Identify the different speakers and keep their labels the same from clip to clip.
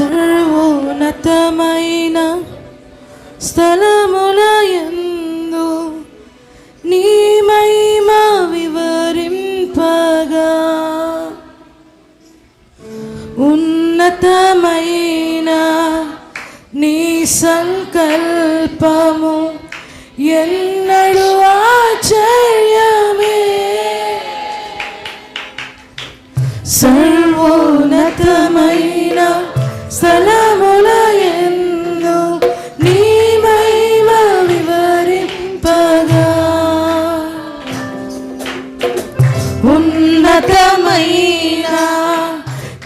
Speaker 1: సర్వోన్నతమైన స్థలముల ఎందు నీ మహిమ వివరింపగా ఉన్నతమైన నీ సంకల్పము ఎన్నడు ఆచర్యమే సర్వ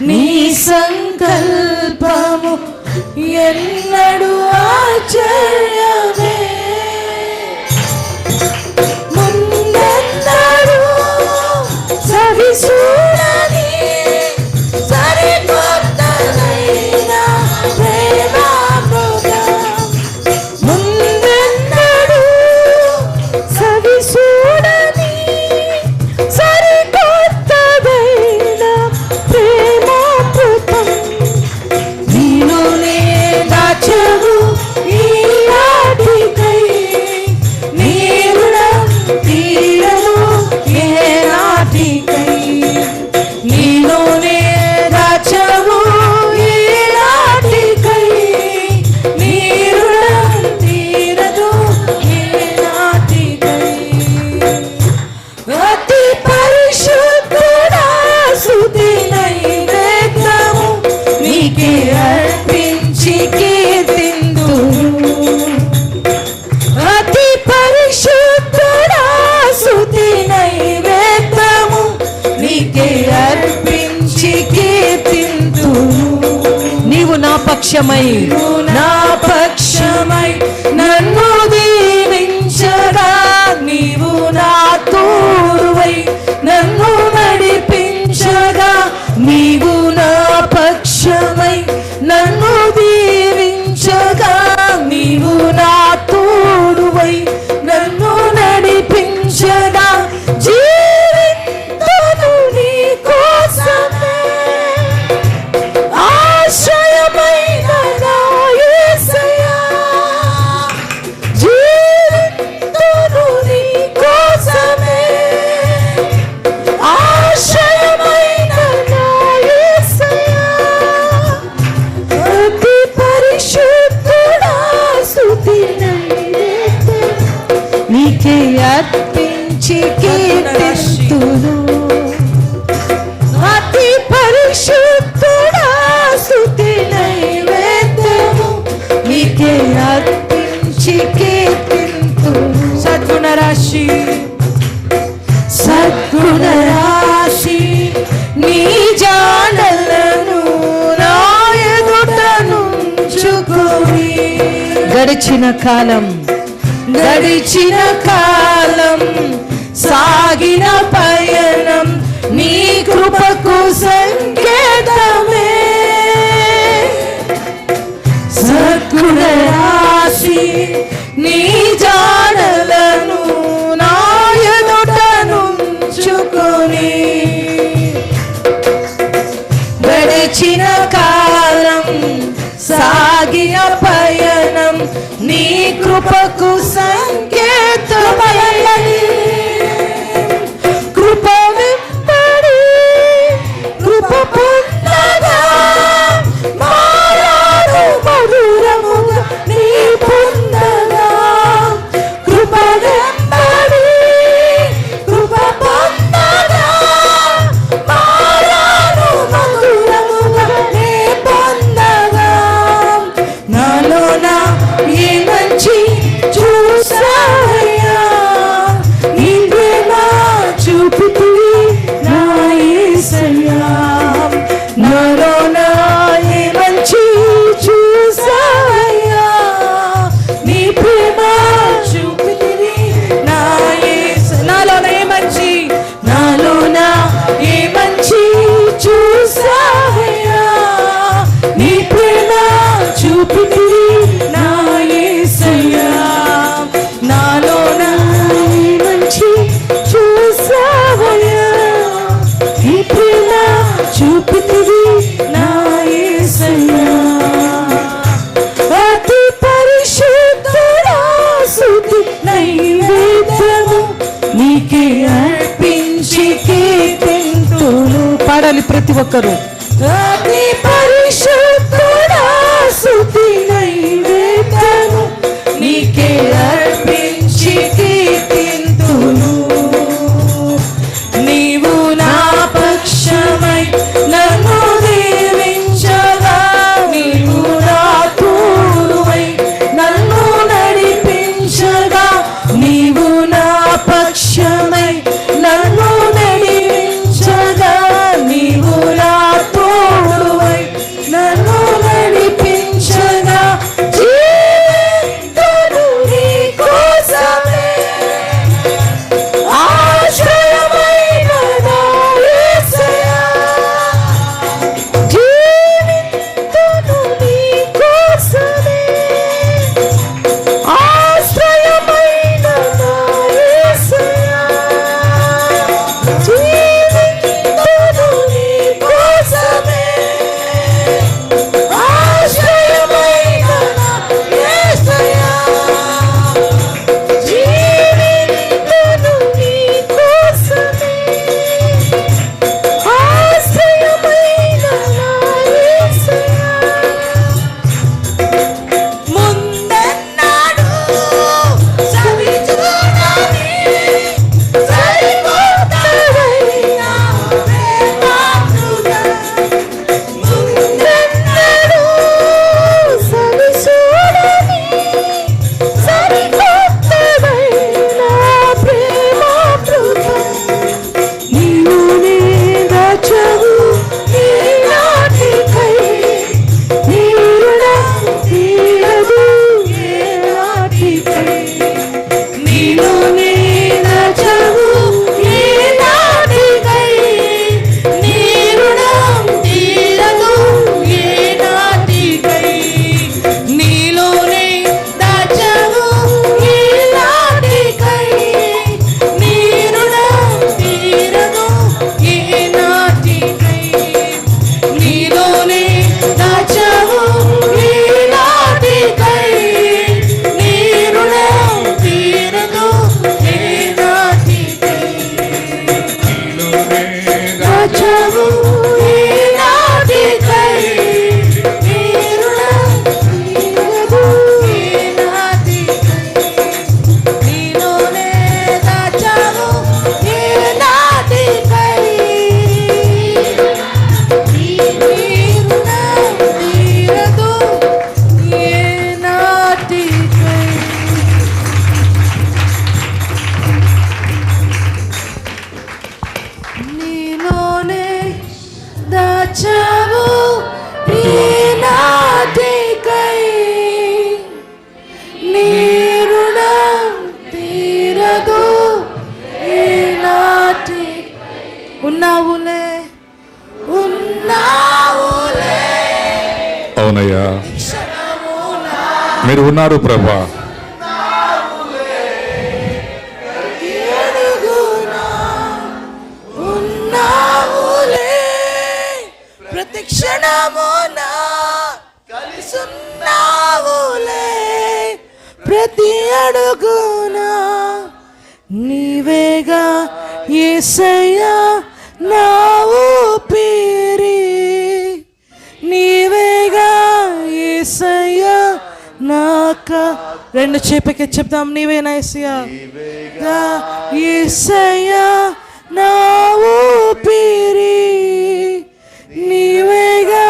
Speaker 1: నీ సంకల్పము ఎన్నడూ ఆచరణ Chama aí.
Speaker 2: గడిచిన కాలం
Speaker 1: గడిచిన కాలం సాగిన పయనం నీ కృపకు సంకేతం. ಕೃಪಕುಸಲ పోరాడాలి ప్రతి ఒక్కరూ.
Speaker 3: heaven ఉన్నావులే. ఉన్నావులే.
Speaker 4: అవునయ్యా. మీరు ఉన్నారు ప్రభా.
Speaker 3: ప్రతి క్షణమునా కలిసున్నావులే. ప్రతి అడుగునా నీవేగా యేసయ్యా నా ఊపిరి నీవేగా యేసయ్యా నాక రెండు చేపకి చెప్దాం నీవేనా యేసయ్యా గా యేసయ్యా నా ఊపిరి నీవేగా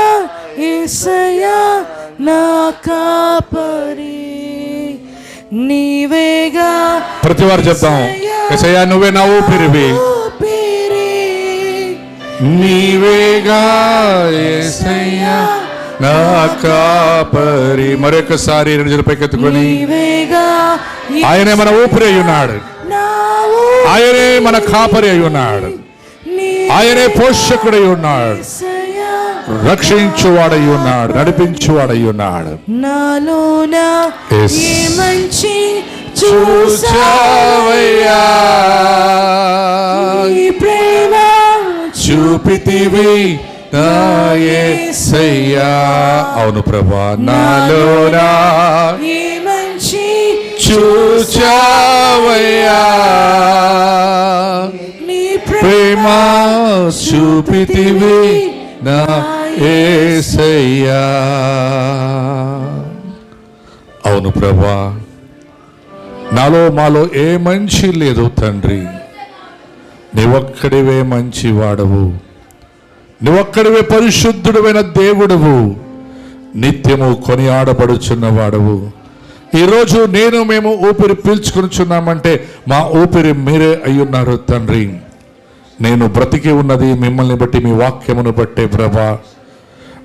Speaker 3: యేసయ్యా నా కాపరి నీవేగా
Speaker 4: ప్రతి వారు చెప్తాం ఎసయ్యా నువ్వే నా ఊపిరివి
Speaker 3: ఊపిరి
Speaker 4: నీవేగా నా కాపరి. మరొకసారి రెండు
Speaker 3: నీవేగా
Speaker 4: ఆయనే మన ఊపిరి అయి ఉన్నాడు. ఆయనే మన కాపరి అయి ఉన్నాడు. ఆయనే పోషకుడై ఉన్నాడు. రక్షించువాడై ఉన్నాడు నడిపించువాడై ఉన్నాడు.
Speaker 3: నాలోన. ఏ మంచి చూసావయ్యా
Speaker 4: అవును ప్రభా నాలోనా
Speaker 3: మంచి
Speaker 4: చూచావయ్యా.
Speaker 3: నీ
Speaker 4: ప్రేమ చూపితివి నా ఏసయ్యా అవును ప్రభా నాలో మాలో ఏ మంచి లేదు తండ్రి. నీవొక్కడివే మంచి వాడవు నువ్వొక్కడివే పరిశుద్ధుడమైన దేవుడవు. నిత్యము కొనియాడబడుచున్న వాడవు ఈరోజు నేను మేము ఊపిరి పీల్చుకునిచున్నామంటే మా ఊపిరి మీరే అయ్యున్నారు తండ్రి. నేను బ్రతికి ఉన్నది మిమ్మల్ని బట్టి మీ వాక్యమును బట్టే ప్రభా.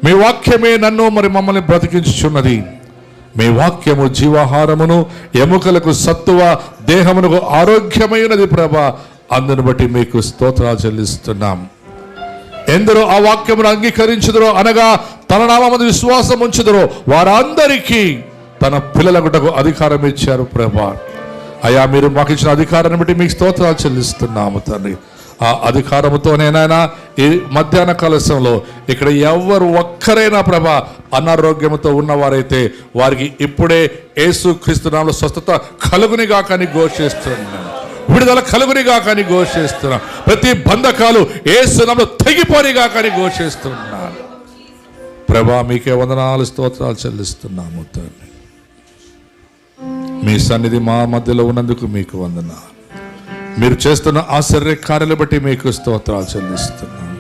Speaker 4: మీ వాక్యమే నన్ను మరి మమ్మల్ని బ్రతికించుచున్నది. మీ వాక్యము జీవాహారమును ఎముకలకు సత్తువ దేహమునకు ఆరోగ్యమైనది ప్రభా. అందును బట్టి మీకు స్తోత్రాలు చెల్లిస్తున్నాం. ఎందరో ఆ వాక్యమును అంగీకరించుదరో అనగా తన నామందు విశ్వాసం ఉంచుదరో వారందరికీ తన పిల్లలకుటకు అధికారం ఇచ్చారు ప్రభా. అయా మీరు మాకు ఇచ్చిన అధికారాన్ని బట్టి మీకు స్తోత్రాలు చెల్లిస్తున్నాము తండ్రి. ఆ అధికారముతోనేనైనా ఈ మధ్యాహ్న కలశంలో ఇక్కడ ఎవరు ఒక్కరైనా ప్రభా అనారోగ్యంతో ఉన్నవారైతే వారికి ఇప్పుడే యేసు క్రీస్తునామలో స్వస్థత కలుగునిగా కానీ ఘోషిస్తున్నాం విడుదల కలుగురిగా కానీ ఘోషిస్తున్నాం. ప్రతి బంధకాలు ఏసునంలో తెగిపోనిగా కానీ ఘోషిస్తున్నాను ప్రభా మీకే వందనాలు స్తోత్రాలు చెల్లిస్తున్నాము తండ్రి. మీ సన్నిధి మా మధ్యలో ఉన్నందుకు మీకు వందనాలు. మీరు చేస్తున్న ఆశ్చర్య కార్యాలు బట్టి మీకు స్తోత్రాలు చెల్లిస్తున్నాను